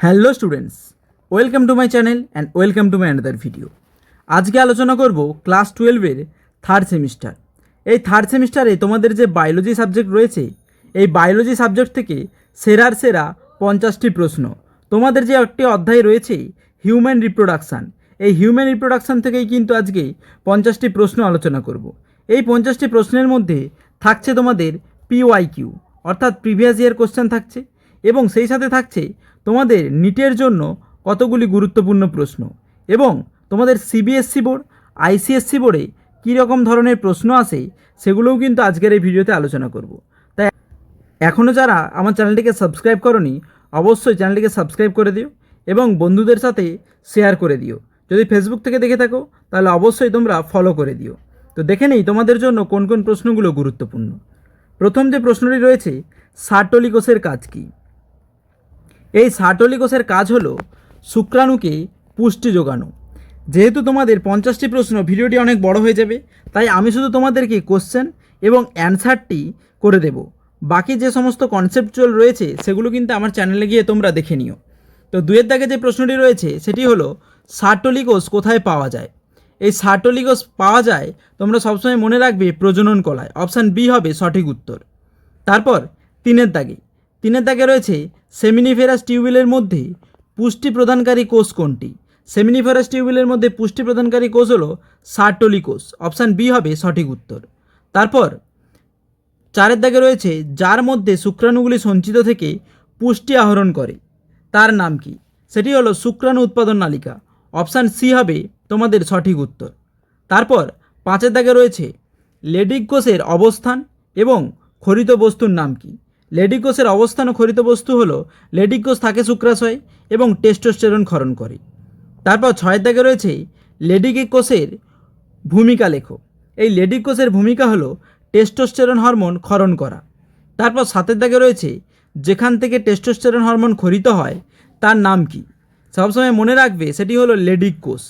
Hello students, welcome to my channel and welcome to my another video. আজকে আলোচনা করব class টুয়েলভের third semester এই থার্ড সেমিস্টারে তোমাদের যে বায়োলজি সাবজেক্ট রয়েছে, এই বায়োলজি সাবজেক্ট থেকে সেরার সেরা পঞ্চাশটি প্রশ্ন। তোমাদের যে একটি অধ্যায় রয়েছে হিউম্যান রিপ্রোডাকশান এই হিউম্যান রিপ্রোডাকশান থেকেই কিন্তু আজকে পঞ্চাশটি প্রশ্ন আলোচনা করব। এই পঞ্চাশটি প্রশ্নের মধ্যে থাকছে তোমাদের পিওয়াই কিউ অর্থাৎ প্রিভিয়াস ইয়ার কোশ্চেন থাকছে এবং সেই সাথে থাকছে তোমাদের নিটের জন্য কতগুলি গুরুত্বপূর্ণ প্রশ্ন? এবং তোমাদের সিবিএসসি বোর্ড আইসিএসসি বোর্ডে কী রকম ধরনের প্রশ্ন আসে সেগুলোও কিন্তু আজকের এই ভিডিওতে আলোচনা করব। তাই এখনও যারা আমার চ্যানেলটিকে সাবস্ক্রাইব করনি, অবশ্যই চ্যানেলটিকে সাবস্ক্রাইব করে দিও এবং বন্ধুদের সাথে শেয়ার করে দিও। যদি ফেসবুক থেকে দেখে থাকো, তাহলে অবশ্যই তোমরা ফলো করে দিও। তো দেখে নেই তোমাদের জন্য কোন কোন প্রশ্নগুলো গুরুত্বপূর্ণ। প্রথম যে প্রশ্নটি রয়েছে সার্টোলিকোসের কাজ কী? এই সার্টোলিকোসের কাজ হলো শুক্রাণুকে পুষ্টি যোগানো। যেহেতু তোমাদের পঞ্চাশটি প্রশ্ন, ভিডিওটি অনেক বড় হয়ে যাবে, তাই আমি শুধু তোমাদেরকে কোশ্চেন এবং অ্যান্সারটি করে দেব। বাকি যে সমস্ত কনসেপচুয়াল রয়েছে, সেগুলো কিন্তু আমার চ্যানেলে গিয়ে তোমরা দেখে নিও। তো দুয়ের দাগে যে প্রশ্নটি রয়েছে, সেটি হলো, সার্টোলিকোস কোথায় পাওয়া যায়? এই সার্টোলিকোস পাওয়া যায়, তোমরা সবসময় মনে রাখবে, প্রজনন কলায়। অপশান বি হবে সঠিক উত্তর। তারপর তিনের দাগে। তিনের দাগে রয়েছে সেমিনিফেরাস টিউবিলের মধ্যে পুষ্টি প্রদানকারী কোষ কোনটি? সেমিনিফেরাস টিউবিলের মধ্যে পুষ্টি প্রদানকারী কোষ হলো সার্টোলি কোষ অপশান বি হবে সঠিক উত্তর। তারপর, চারের দাগে রয়েছে যার মধ্যে শুক্রাণুগুলি সঞ্চিত থেকে পুষ্টি আহরণ করে। তার নাম কি? সেটি হলো শুক্রাণু উৎপাদন নালিকা। অপশান সি হবে তোমাদের সঠিক উত্তর। তারপর, পাঁচের দাগে রয়েছে লেডিক কোষের অবস্থান এবং খরিত বস্তুর নাম কি? লেডিক কোষের অবস্থান ও খরিত বস্তু হলো লেডিক কোষ থাকে শুক্রাশয় এবং টেস্টোস্টেরন ক্ষরণ করে। তারপর ছয়ের দাগে রয়েছে লেডিক কোষের ভূমিকা লেখো। এই লেডিক কোষের ভূমিকা হলো টেস্টোস্টেরন হরমোন ক্ষরণ করা। তারপর সাতের দাগে রয়েছে যেখান থেকে টেস্টোস্টেরন হরমোন খরিত হয়, তার নাম কি? সবসময় মনে রাখবে সেটি হলো লেডিক কোষ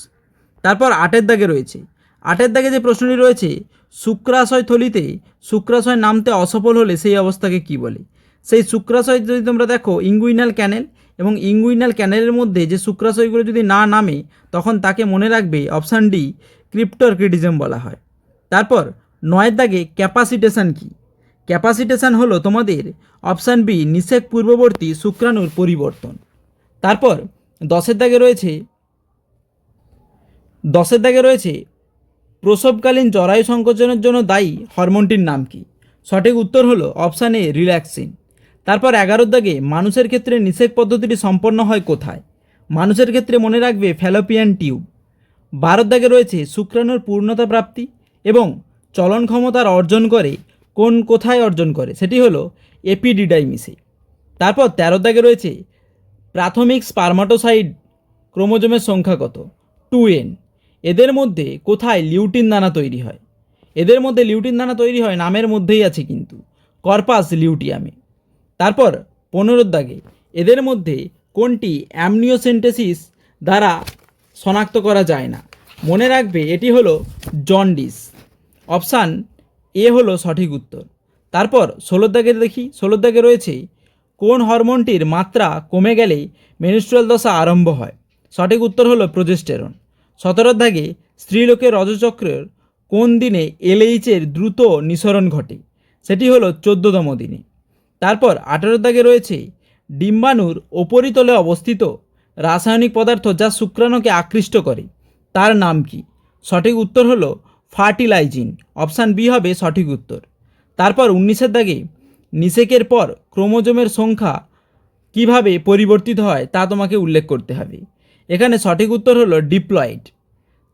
তারপর আটের দাগে রয়েছে আটের দাগে যে প্রশ্নটি রয়েছে, শুক্রাশয় থলিতে শুক্রাশয় নামতে অসফল হলে সেই অবস্থাকে কি বলে? সেই শুক্রাশয় যদি তোমরা দেখো, ইঙ্গুইনাল ক্যানেল এবং ইঙ্গুইনাল ক্যানেলের মধ্যে যে শুক্রাশয়গুলো যদি না নামে, তখন তাকে মনে রাখবে অপশান ডি ক্রিপ্টোরক্রিটিজম বলা হয়। তারপর, নয়ের দাগে ক্যাপাসিটেশন কি? ক্যাপাসিটেশন হলো তোমাদের অপশান বি, নিষেক পূর্ববর্তী শুক্রাণুর পরিবর্তন। তারপর, দশের দাগে রয়েছে, দশের দাগে রয়েছে প্রসবকালীন জরায়ু সংকোচনের জন্য দায়ী হরমোনটির নাম কি? সঠিক উত্তর হলো অপশান এ, রিল্যাক্সিন। তারপর এগারোর দাগে, মানুষের ক্ষেত্রে নিষেক পদ্ধতিটি সম্পন্ন হয় কোথায়? মানুষের ক্ষেত্রে মনে রাখবে ফ্যালোপিয়ান টিউব। বারোর দাগে রয়েছে শুক্রাণুর পূর্ণতা প্রাপ্তি এবং চলন ক্ষমতার অর্জন করে কোন কোথায় অর্জন করে, সেটি হলো এপিডিডাইমিসে। তারপর তেরো দাগে রয়েছে প্রাথমিক স্পার্মাটোসাইড ক্রোমোজোমের সংখ্যা কত? Two N. এদের মধ্যে কোথায় লিউটিন দানা তৈরি হয়? এদের মধ্যে লিউটিন দানা তৈরি হয় নামের মধ্যেই আছে কিন্তু, কর্পাস লিউটিয়ামে। তারপর পনেরোর দাগে, এদের মধ্যে কোনটি অ্যামনিওসেন্টেসিস দ্বারা শনাক্ত করা যায় না? মনে রাখবে, এটি হলো জন্ডিস। অপশান এ হলো সঠিক উত্তর। তারপর ষোলোর দাগে দেখি, ষোলোর দাগে রয়েছে, কোন হরমোনটির মাত্রা কমে গেলেই মেনস্ট্রুয়াল দশা আরম্ভ হয়? সঠিক উত্তর হলো প্রোজেস্টেরন। সতেরোর দাগে স্ত্রীলোকের রজচক্রের কোন দিনে এলএইচের দ্রুত নিঃসরণ ঘটে? সেটি হলো চোদ্দতম দিনে। তারপর আঠেরোর দাগে রয়েছে ডিম্বাণুর ওপরিতলে অবস্থিত রাসায়নিক পদার্থ যা শুক্রাণুকে আকৃষ্ট করে। তার নাম কি? সঠিক উত্তর হলো ফার্টিলাইজিন। অপশান বি হবে সঠিক উত্তর। তারপর উনিশের দাগে নিষেকের পর ক্রোমোজোমের সংখ্যা কীভাবে পরিবর্তিত হয় তা তোমাকে উল্লেখ করতে হবে। এখানে সঠিক উত্তর হলো ডিপ্লয়েড।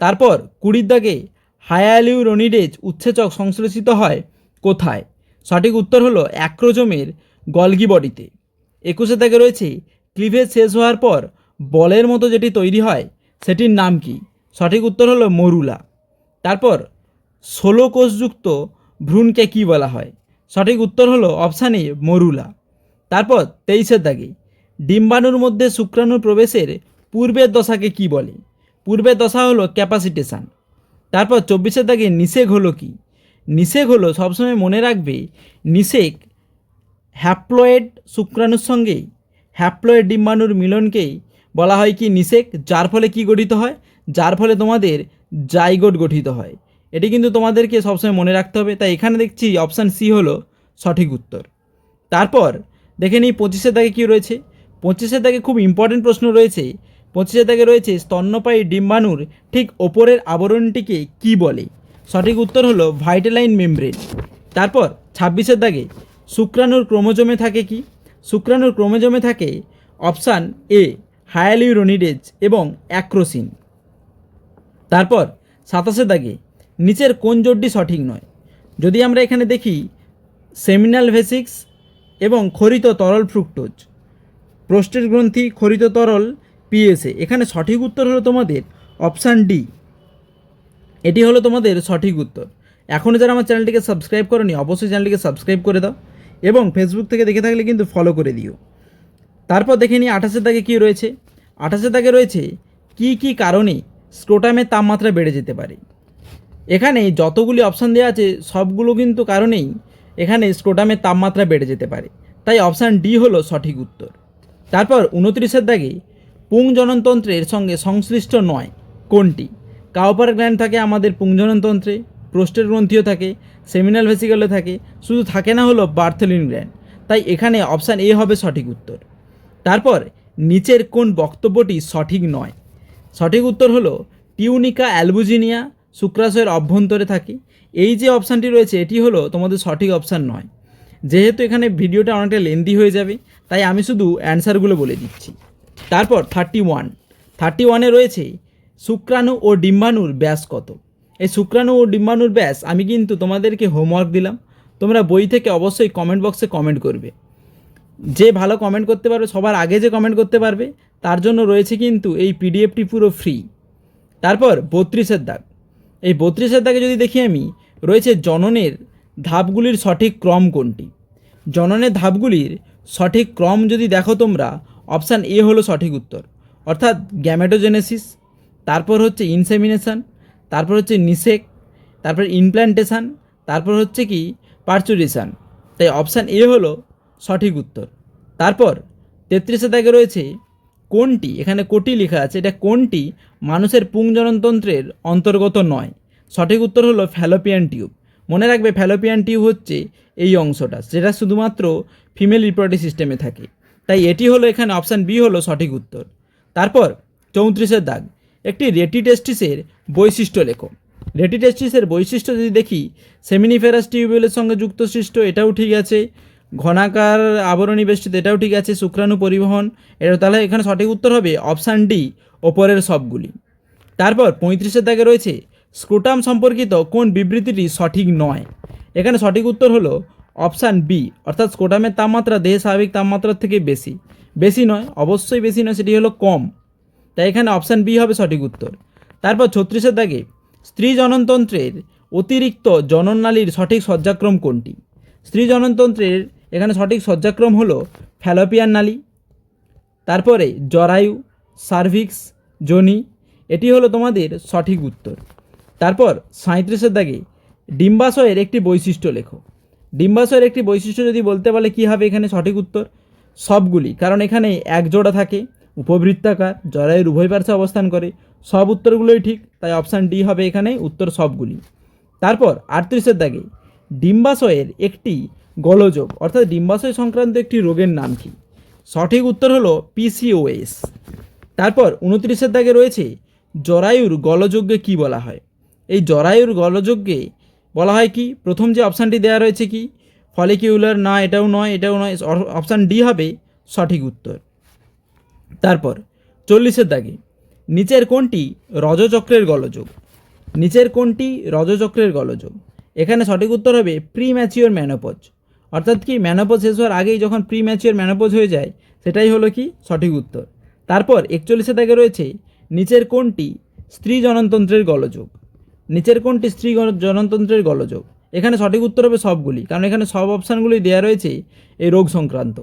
তারপর কুড়ির দাগে হায়ালিউরোনিডেজ উৎসেচক সংশ্লেষিত হয় কোথায়? সঠিক উত্তর হলো অ্যাক্রোজোমের গলগি বডিতে। একুশে দাগে রয়েছে ক্লিভেজ শেষ হওয়ার পর বলের মতো যেটি তৈরি হয়, সেটির নাম কি? সঠিক উত্তর হলো মরুলা। তারপর ষোলো কোষযুক্ত ভ্রূণকে কী বলা হয়? সঠিক উত্তর হলো অপশানে মরুলা। তারপর তেইশের দাগে ডিম্বাণুর মধ্যে শুক্রাণুর প্রবেশের পূর্বের দশাকে কি বলে? পূর্বের দশা হলো ক্যাপাসিটেশান। তারপর চব্বিশের দাগে নিষেক হলো কি? নিষেক হলো সবসময় মনে রাখবে, নিষেক হ্যাপ্লয়েড শুক্রাণুর সঙ্গে, হ্যাপ্লয়েড ডিম্বাণুর মিলনকেই বলা হয় কি নিষেক, যার ফলে কি গঠিত হয়? যার ফলে তোমাদের জাইগোট গঠিত হয়। এটি কিন্তু তোমাদেরকে সবসময় মনে রাখতে হবে। তাই এখানে দেখছি অপশান সি হলো সঠিক উত্তর। তারপর দেখে নিই পঁচিশের দাগে কী রয়েছে? পঁচিশের দাগে খুব ইম্পর্টেন্ট প্রশ্ন রয়েছে পঁচিশের দাগে রয়েছে স্তন্যপায়ী ডিম্বাণুর ঠিক ওপরের আবরণটিকে কি বলে? সঠিক উত্তর হলো ভাইটেলাইন মেমব্রেন। তারপর ছাব্বিশের দাগে শুক্রাণুর ক্রোমোজোমে থাকে কি? শুক্রাণুর ক্রোমোজোমে থাকে অপশান এ হায়ালিউরোনিডেজ এবং অ্যাক্রোসিন। তারপর সাতাশের দাগে নিচের কোন জোটটি সঠিক নয়? যদি আমরা এখানে দেখি সেমিনাল ভেসিক্স এবং খরিত তরল ফ্রুক্টোজ। প্রোস্টেট গ্রন্থি খরিত তরল পিএসএ এখানে সঠিক উত্তর হলো তোমাদের অপশান ডি এটি হলো তোমাদের সঠিক উত্তর। এখনও যারা আমার চ্যানেলটিকে সাবস্ক্রাইব করনি, অবশ্যই চ্যানেলটিকে সাবস্ক্রাইব করে দাও এবং ফেসবুক থেকে দেখে থাকলে কিন্তু ফলো করে দিও। তারপর দেখে নিই আঠাশের দাগে কী রয়েছে। আঠাশের দাগে রয়েছে কি কি কারণে স্ক্রোটামের তাপমাত্রা বেড়ে যেতে পারে। এখানে যতগুলি অপশান দেওয়া আছে, সবগুলো কিন্তু কারণেই এখানে স্ক্রোটামের তাপমাত্রা বেড়ে যেতে পারে। তাই অপশান ডি হলো সঠিক উত্তর। তারপর উনত্রিশের দাগে পুংজননতন্ত্রের সঙ্গে সংশ্লিষ্ট নয়। কোনটি? কাউপার গ্ল্যান্ড থাকে আমাদের পুংজননতন্ত্রে প্রোস্টেট গ্রন্থিও থাকে, সেমিনাল ভেসিকলে থাকে, শুধু থাকে না হলো বার্থলিন গ্ল্যান্ড তাই এখানে অপশান এ হবে সঠিক উত্তর। তারপর, নিচের কোন বক্তব্যটি সঠিক নয়? সঠিক উত্তর হলো, টিউনিকা অ্যালবুজিনিয়া শুক্রাশয়ের অভ্যন্তরে থাকে। এই যে অপশানটি রয়েছে, এটি হলো তোমাদের সঠিক অপশান নয়। যেহেতু এখানে ভিডিওটা অনেকটা লেন্দি হয়ে যাবে, তাই আমি শুধু অ্যান্সারগুলো বলে দিচ্ছি। তারপর থার্টি ওয়ান থার্টি ওয়ানে রয়েছে, শুক্রাণু ও ডিম্বাণুর ব্যাস কত? এই শুক্রাণু ও ডিম্বাণুর ব্যাস, আমি কিন্তু তোমাদেরকে হোমওয়ার্ক দিলাম। তোমরা বই থেকে অবশ্যই কমেন্ট বক্সে কমেন্ট করবে। যে ভালো কমেন্ট করতে পারবে, সবার আগে যে কমেন্ট করতে পারবে, তার জন্য রয়েছে কিন্তু এই পিডিএফটি পুরো ফ্রি তারপর বত্রিশের দাগ। এই বত্রিশের দাগে যদি দেখি আমি, রয়েছে জননের ধাপগুলির সঠিক ক্রম কোনটি? জননের ধাপগুলির সঠিক ক্রম যদি দেখো তোমরা অপশান এ হলো সঠিক উত্তর। অর্থাৎ গ্যামেটোজেনেসিস তারপর হচ্ছে ইনসেমিনেশন তারপর হচ্ছে নিষেক, তারপর ইমপ্ল্যান্টেশন তারপর হচ্ছে কি? পার্চুরেশন তাই অপশান এ হলো সঠিক উত্তর। তারপর তেত্রিশে দাগে রয়েছে কোনটি? এখানে কোটি লেখা আছে, এটা কোনটি? মানুষের পুংজননতন্ত্রের অন্তর্গত নয়। সঠিক উত্তর হলো ফ্যালোপিয়ান টিউব। মনে রাখবে, ফ্যালোপিয়ান টিউব হচ্ছে এই অংশটা, যেটা শুধুমাত্র ফিমেল রিপ্রোডাক্টিভ সিস্টেমে থাকে। তাই এটি হলো এখানে অপশান বি হলো সঠিক উত্তর। তারপর চৌত্রিশের দাগ। একটি রেটিটেস্টিসের বৈশিষ্ট্য লেখো। রেটিটেস্টিসের বৈশিষ্ট্য যদি দেখি, সেমিনিফেরাস টিউবুলের সঙ্গে যুক্ত সৃষ্ট, এটাও ঠিক আছে। ঘনাকার আবরণী বেষ্টিত, এটাও ঠিক আছে। শুক্রাণু পরিবহন এটা তাহলে এখানে সঠিক উত্তর হবে অপশান ডি, ওপরের সবগুলি। তারপর পঁয়ত্রিশের দাগে রয়েছে, স্ক্রোটাম সম্পর্কিত কোন বিবৃতিটি সঠিক নয়। এখানে সঠিক উত্তর হলো অপশান বি, অর্থাৎ স্ক্রোটামের তাপমাত্রা দেহের স্বাভাবিক তাপমাত্রার থেকে বেশি। বেশি নয়, অবশ্যই বেশি নয়, সেটি হলো কম। তাই এখানে অপশান বি হবে সঠিক উত্তর। তারপর ছত্রিশের দাগে, স্ত্রী জননতন্ত্রের অতিরিক্ত জনননালীর সঠিক সজ্জাক্রম কোনটি? স্ত্রী জননতন্ত্রের এখানে সঠিক সজ্জাক্রম হলো ফ্যালোপিয়ান নালী, তারপরে জরায়ু, সার্ভিক্স যোনি এটি হলো তোমাদের সঠিক উত্তর। তারপর সাঁত্রিশের দাগে, ডিম্বাশয়ের একটি বৈশিষ্ট্য লেখো। ডিম্বাশয়ের একটি বৈশিষ্ট্য যদি বলতে বলে কী হবে এখানে? সঠিক উত্তর, সবগুলি। কারণ এখানে এক জোড়া থাকে, উপবৃত্তাকার, জরায়ুর উভয় পার্শ্বে অবস্থান করে। সব উত্তরগুলোই ঠিক, তাই অপশান ডি হবে এখানে, উত্তর সবগুলি। তারপর, আটত্রিশের দাগে ডিম্বাশয়ের একটি গলযোগ, অর্থাৎ ডিম্বাশয় সংক্রান্ত একটি রোগের নাম কি? সঠিক উত্তর হলো পিসিওএস তারপর, উনত্রিশের দাগে রয়েছে, জরায়ুর গলযোগ্যে কি বলা হয়? এই জরায়ুর গলযোগ্যে বলা হয় কি, প্রথম যে অপশানটি দেওয়া রয়েছে কি, ফলিকিউলার না, এটাও নয় এটাও নয় অপশান ডি হবে সঠিক উত্তর। তারপর, চল্লিশের দাগে, নিচের কোনটি রজচক্রের গলযোগ। নিচের কোনটি রজচক্রের গলযোগ। এখানে সঠিক উত্তর হবে প্রি ম্যাচিওর ম্যানোপজ। অর্থাৎ কি, ম্যানোপজ শেষ হওয়ার আগেই যখন প্রি ম্যাচিওর ম্যানোপজ হয়ে যায়, সেটাই হলো কি, সঠিক উত্তর। তারপর একচল্লিশে দাগে রয়েছে, নিচের কোনটি স্ত্রী জননতন্ত্রের গলযোগ। নিচের কোনটি স্ত্রী জনতন্ত্রের গলযোগ? এখানে সঠিক উত্তর হবে সবগুলি, কারণ এখানে সব অপশানগুলি দেওয়া রয়েছে এই রোগ সংক্রান্ত।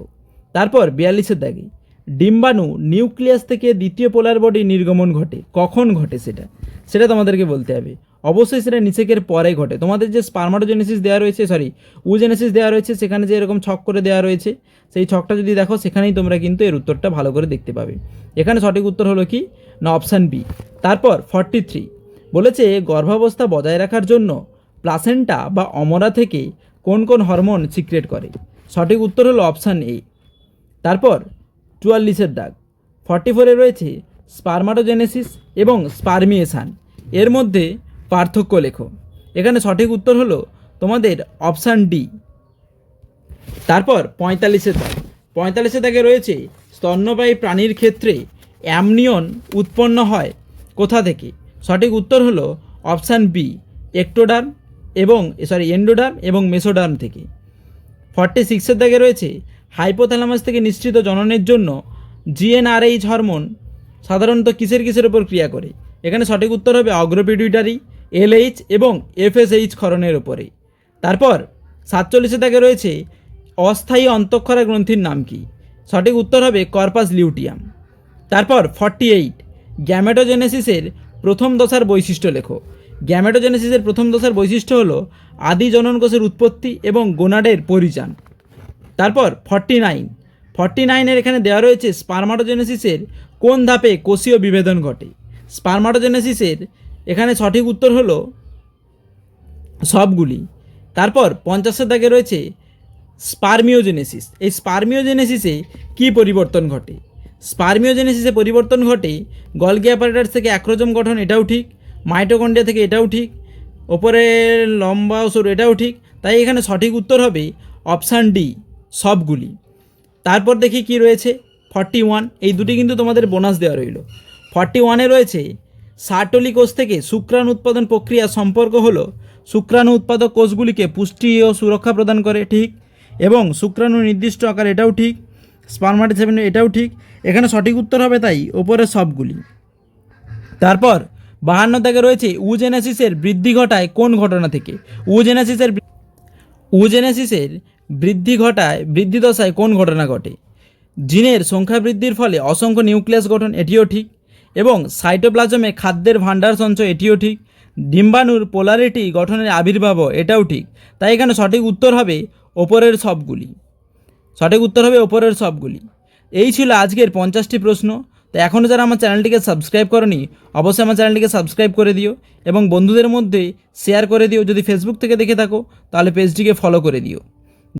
তারপর বিয়াল্লিশের দাগে, ডিম্বাণু নিউক্লিয়াস থেকে দ্বিতীয় পোলার বডি নির্গমন ঘটে, কখন ঘটে সেটা? সেটা তোমাদেরকে বলতে হবে। অবশ্যই সেটা নিষেকের পরে ঘটে। তোমাদের যে স্পার্মাটোজেনেসিস দেওয়া রয়েছে সরি উজেনেসিস দেওয়া রয়েছে, সেখানে যে এরকম ছক করে দেওয়া রয়েছে, সেই ছকটা যদি দেখো, সেখানেই তোমরা কিন্তু এর উত্তরটা ভালো করে দেখতে পাবে। এখানে সঠিক উত্তর হলো কি? না অপশান বি তারপর ফর্টি থ্রি বলেছে গর্ভাবস্থা বজায় রাখার জন্য প্লাসেন্টা বা অমরা থেকে কোন কোন হরমোন সিক্রেট করে। সঠিক উত্তর হলো অপশান এ। তারপর চুয়াল্লিশের দাগ। ফর্টি ফোরে রয়েছে স্পার্মাটোজেনেসিস এবং স্পার্মিয়েশান। এর মধ্যে পার্থক্য লেখো। এখানে সঠিক উত্তর হলো তোমাদের অপশান ডি। তারপর পঁয়তাল্লিশের দাগ। পঁয়তাল্লিশের দাগে রয়েছে স্তন্যপায়ী প্রাণীর ক্ষেত্রে অ্যামনিয়ন উৎপন্ন হয় কোথা থেকে? সঠিক উত্তর হলো অপশান বি একটোডার্ম এবং সরি এন্ডোডার্ম এবং মেসোডার্ম থেকে। ফর্টি সিক্সের দাগে রয়েছে হাইপোথ্যালামাস থেকে নিশ্চিত জননের জন্য জিএনআরএইচ হরমোন সাধারণত কিসের কিসের উপর ক্রিয়া করে? এখানে সঠিক উত্তর হবে অগ্রপিটুইটারি এলএইচ এবং এফএসএইচ ক্ষরণের উপরে। তারপর, সাতচল্লিশে দাগে রয়েছে অস্থায়ী অন্তঃক্ষরা গ্রন্থির নাম কি? সঠিক উত্তর হবে কর্পাস লিউটিয়াম তারপর ফর্টি এইট গ্যামেটোজেনেসিসের প্রথম দশার বৈশিষ্ট্য লেখো। গ্যামেটোজেনেসিসের প্রথম দশার বৈশিষ্ট্য হলো আদি জনন কোষের উৎপত্তি এবং গোনাডের পরিযান। তারপর ফর্টি নাইন। ফর্টি নাইনের এখানে দেওয়া রয়েছে স্পার্মাটোজেনেসিসের কোন ধাপে কোষীয় বিভেদন ঘটে। স্পার্মাটোজেনেসিসের এখানে সঠিক উত্তর হলো সবগুলি। তারপর পঞ্চাশের দাগে রয়েছে স্পার্মিওজেনেসিস। এই স্পার্মিওজেনেসিসে কী পরিবর্তন ঘটে? স্পার্মিওজেনেসিসে পরিবর্তন ঘটে, গলগি অ্যাপারেটাস থেকে অ্যাক্রোজম গঠন এটাও ঠিক, মাইটোকন্ড্রিয়া থেকে এটাও ঠিক, ওপরে লম্বা সরু এটাও ঠিক, তাই এখানে সঠিক উত্তর হবে অপশান ডি, সবগুলি। তারপর দেখি কি রয়েছে, ফর্টি ওয়ান, এই দুটি কিন্তু তোমাদের বোনাস দেওয়া রইল। ফর্টি ওয়ানে রয়েছে সার্টলি কোষ থেকে শুক্রাণু উৎপাদন প্রক্রিয়া সম্পর্ক হল, শুক্রাণু উৎপাদক কোষগুলিকে পুষ্টি ও সুরক্ষা প্রদান করে, ঠিক, এবং শুক্রাণু নির্দিষ্ট আকার এটাও ঠিক স্পার্মাটি সেভেন এটাও ঠিক। এখানে সঠিক উত্তর হবে তাই, ওপরের সবগুলি। তারপর, বাহান্ন থেকে রয়েছে উজেনেসিসের বৃদ্ধি ঘটায় কোন ঘটনা থেকে? উজেনেসিসের উজেনেসিসের বৃদ্ধি ঘটায় বৃদ্ধি দশায় কোন ঘটনা ঘটে? জিনের সংখ্যা বৃদ্ধির ফলে অসংখ্য নিউক্লিয়াস গঠন, এটিও ঠিক। এবং সাইটোপ্লাজমে খাদ্যের ভাণ্ডার সঞ্চয়, এটিও ঠিক। ডিম্বাণুর পোলারিটি গঠনের আবির্ভাব এটাও ঠিক। তাই এখানে সঠিক উত্তর হবে ওপরের সবগুলি। সঠিক উত্তর হবে ওপরের সবগুলি। এই ছিল আজকের পঞ্চাশটি প্রশ্ন। তো এখনও যারা আমার চ্যানেলটিকে সাবস্ক্রাইব করনি, অবশ্যই আমার চ্যানেলটিকে সাবস্ক্রাইব করে দিও এবং বন্ধুদের মধ্যে শেয়ার করে দিও। যদি ফেসবুক থেকে দেখে থাকো, তাহলে পেজটিকে ফলো করে দিও।